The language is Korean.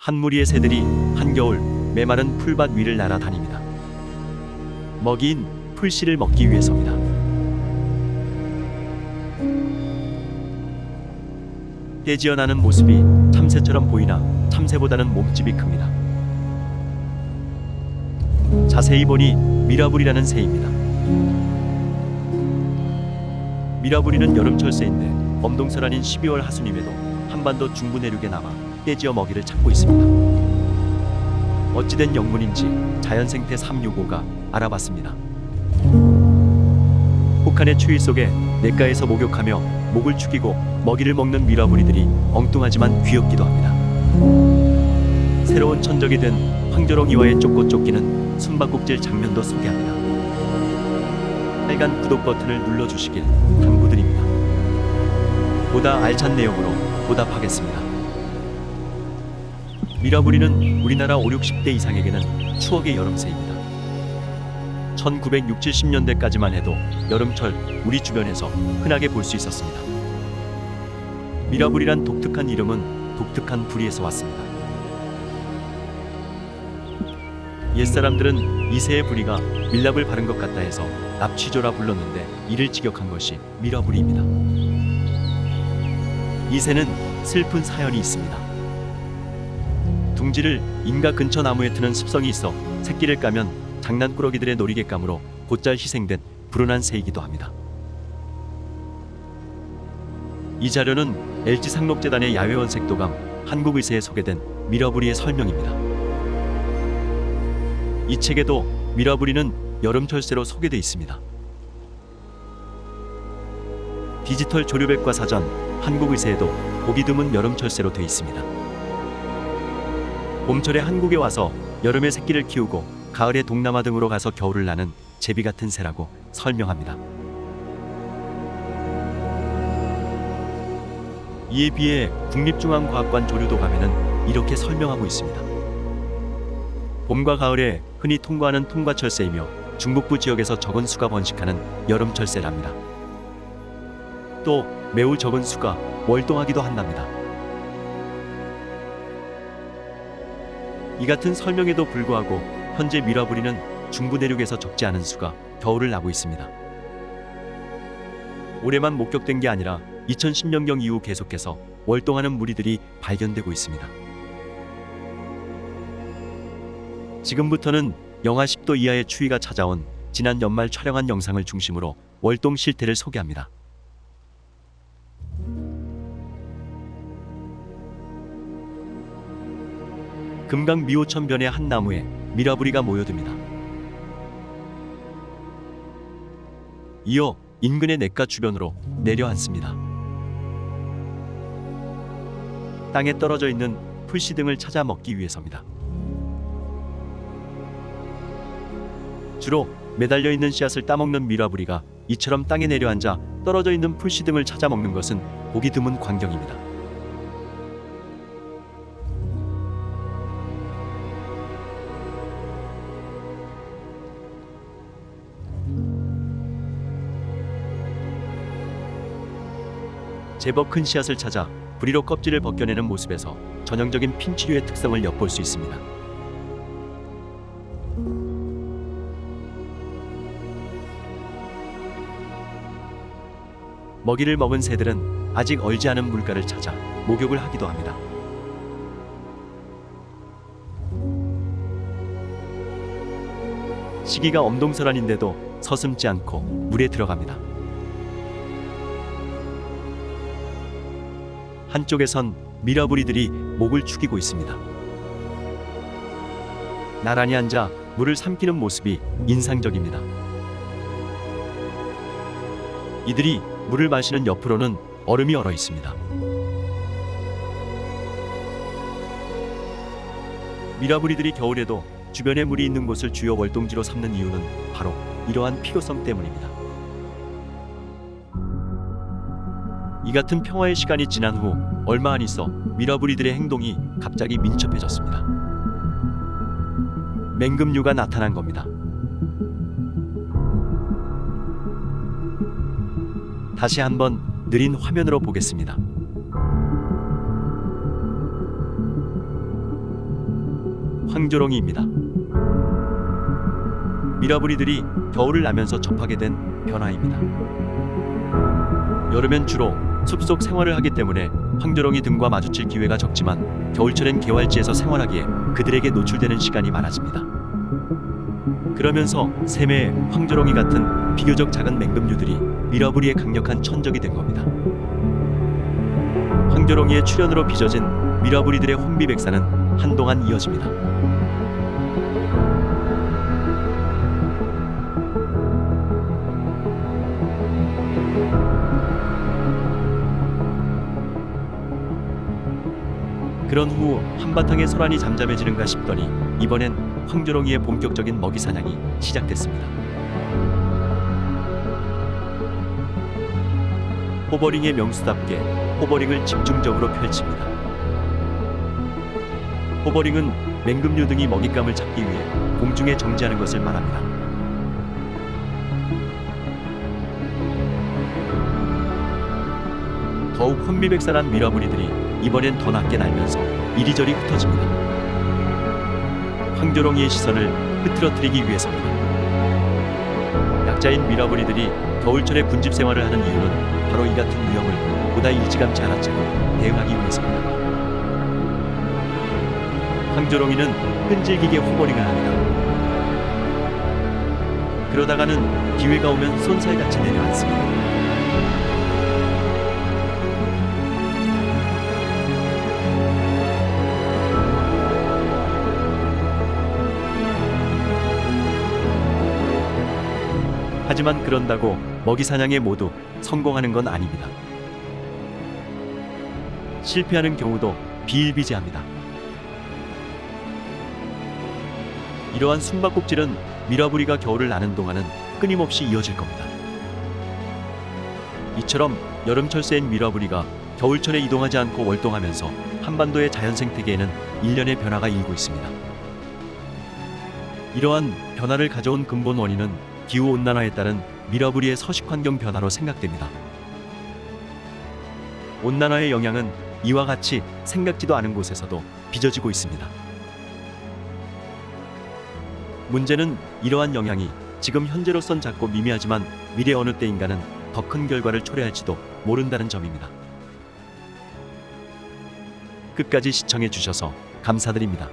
한 무리의 새들이 한겨울 메마른 풀밭 위를 날아다닙니다. 먹이인 풀씨를 먹기 위해서입니다. 떼지어 나는 모습이 참새처럼 보이나 참새보다는 몸집이 큽니다. 자세히 보니 미라불이라는 새입니다. 미라불이는 여름철 새인데 엄동설 아닌 12월 하순임에도 한반도 중부 내륙에 남아 떼지어 먹이를 찾고 있습니다. 어찌된 영문인지 자연생태 365가 알아봤습니다. 혹한의 추위 속에 냇가에서 목욕하며 목을 축이고 먹이를 먹는 미라부리들이 엉뚱하지만 귀엽기도 합니다. 새로운 천적이 된 황조롱 이와의 쫓고 쫓기는 숨바꼭질 장면도 소개합니다. 빨간 구독 버튼을 눌러주시길 당부드립니다. 보다 알찬 내용으로 보답하겠습니다. 미라부리는 우리나라 5, 60대 이상에게는 추억의 여름새입니다. 1960, 70년대까지만 해도 여름철 우리 주변에서 흔하게 볼 수 있었습니다. 미라불이란 독특한 이름은 독특한 불이에서 왔습니다. 옛사람들은 이 새의 부리가 밀랍을 바른 것 같다 해서 납치조라 불렀는데 이를 직역한 것이 미라불이입니다. 이 새는 슬픈 사연이 있습니다. 둥지를 인가 근처 나무에 트는 습성이 있어 새끼를 까면 장난꾸러기들의 놀이객감으로 곧잘 희생된 불운한 새이기도 합니다. 이 자료는 LG 상록재단의 야외원 색도감 한국의세에 소개된 미러부리의 설명입니다. 이 책에도 미러부리는 여름철새로 소개돼 있습니다. 디지털 조류백과 사전 한국의세에도 보기 드문 여름철새로 돼 있습니다. 봄철에 한국에 와서 여름에 새끼를 키우고 가을에 동남아 등으로 가서 겨울을 나는 제비 같은 새라고 설명합니다. 이에 비해 국립중앙과학관 조류도감에는 이렇게 설명하고 있습니다. 봄과 가을에 흔히 통과하는 통과철새이며 중북부 지역에서 적은 수가 번식하는 여름철새랍니다. 또 매우 적은 수가 월동하기도 한답니다. 이 같은 설명에도 불구하고 현재 미라부리는 중부 내륙에서 적지 않은 수가 겨울을 나고 있습니다. 올해만 목격된 게 아니라 2010년경 이후 계속해서 월동하는 무리들이 발견되고 있습니다. 지금부터는 영하 10도 이하의 추위가 찾아온 지난 연말 촬영한 영상을 중심으로 월동 실태를 소개합니다. 금강 미호천변의 한 나무에 미라부리가 모여듭니다. 이어 인근의 냇가 주변으로 내려앉습니다. 땅에 떨어져 있는 풀씨 등을 찾아 먹기 위해서입니다. 주로 매달려 있는 씨앗을 따먹는 미라부리가 이처럼 땅에 내려앉아 떨어져 있는 풀씨 등을 찾아 먹는 것은 보기 드문 광경입니다. 제법 큰 씨앗을 찾아 부리로 껍질을 벗겨내는 모습에서 전형적인 핀 치류의 특성을 엿볼 수 있습니다. 먹이를 먹은 새들은 아직 얼지 않은 물가를 찾아 목욕을 하기도 합니다. 시기가 엄동설한인데도 서슴지 않고 물에 들어갑니다. 한쪽에선 미라부리들이 목을 축이고 있습니다. 나란히 앉아 물을 삼키는 모습이 인상적입니다. 이들이 물을 마시는 옆으로는 얼음이 얼어 있습니다. 미라부리들이 겨울에도 주변에 물이 있는 곳을 주요 월동지로 삼는 이유는 바로 이러한 필요성 때문입니다. 이 같은 평화의 시간이 지난 후 얼마 안 있어 미라부리들의 행동이 갑자기 민첩해졌습니다. 맹금류가 나타난 겁니다. 다시 한번 느린 화면으로 보겠습니다. 황조롱이입니다. 미라부리들이 겨울을 나면서 접하게 된 변화입니다. 여름엔 주로 숲속 생활을 하기 때문에 황조롱이 등과 마주칠 기회가 적지만 겨울철엔 개활지에서 생활하기에 그들에게 노출되는 시간이 많아집니다. 그러면서 샘의 황조롱이 같은 비교적 작은 맹금류들이 미라부리의 강력한 천적이 된 겁니다. 황조롱이의 출현으로 빚어진 미라부리들의 혼비백산은 한동안 이어집니다. 그런 후 한바탕의 소란이 잠잠해지는가 싶더니 이번엔 황조롱이의 본격적인 먹이 사냥이 시작됐습니다. 호버링의 명수답게 호버링을 집중적으로 펼칩니다. 호버링은 맹금류 등이 먹잇감을 잡기 위해 공중에 정지하는 것을 말합니다. 더욱 혼미백산한 미라부리들이 이번엔 더 낮게 날면서 이리저리 흩어집니다. 황조롱이의 시선을 흐트러뜨리기 위해서입니다. 약자인 미라부리들이 겨울철에 군집 생활을 하는 이유는 바로 이 같은 위험을 보다 일찌감치 알아채고 대응하기 위해서입니다. 황조롱이는 끈질기게 호버링을 합니다. 그러다가는 기회가 오면 손살같이 내려앉습니다. 하지만 그런다고 먹이 사냥에 모두 성공하는 건 아닙니다. 실패하는 경우도 비일비재합니다. 이러한 숨바꼭질은 미라부리가 겨울을 나는 동안은 끊임없이 이어질 겁니다. 이처럼 여름철 새인 미라부리가 겨울철에 이동하지 않고 월동하면서 한반도의 자연 생태계에는 일련의 변화가 일고 있습니다. 이러한 변화를 가져온 근본 원인은 기후 온난화에 따른 미라부리의 서식 환경 변화로 생각됩니다. 온난화의 영향은 이와 같이 생각지도 않은 곳에서도 빚어지고 있습니다. 문제는 이러한 영향이 지금 현재로선 작고 미미하지만 미래 어느 때인가는 더 큰 결과를 초래할지도 모른다는 점입니다. 끝까지 시청해 주셔서 감사드립니다.